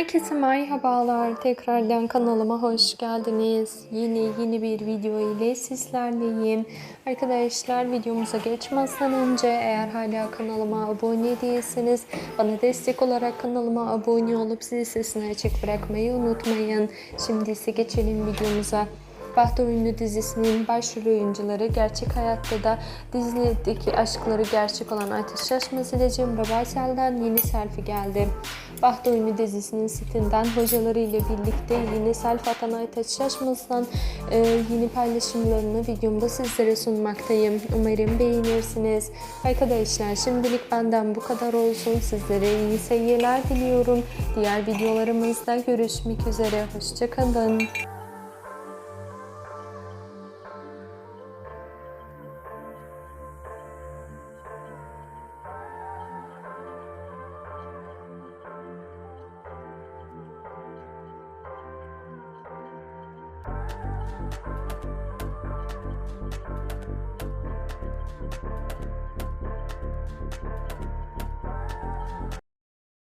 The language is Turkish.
Herkese merhabalar. Tekrardan kanalıma hoş geldiniz. Yeni yeni bir video ile sizlerleyim. Arkadaşlar videomuza geçmezden önce eğer hala kanalıma abone değilseniz bana destek olarak kanalıma abone olup zil sesini açık bırakmayı unutmayın. Şimdi ise geçelim videomuza. Baht Oyunu dizisinin başrol oyuncuları gerçek hayatta da dizideki aşkları gerçek olan Ateş Şaşmaz ile Cemre Baysel'den yeni selfie geldi. Baht Oyunu dizisinin sitinden hocaları ile birlikte yeni selfie atan Ateş Şaşmaz'dan e, yeni paylaşımlarını videomda sizlere sunmaktayım. Umarım beğenirsiniz. Arkadaşlar şimdilik benden bu kadar olsun. Sizlere iyi seyirler diliyorum. Diğer videolarımızda görüşmek üzere. Hoşçakalın. Thank you.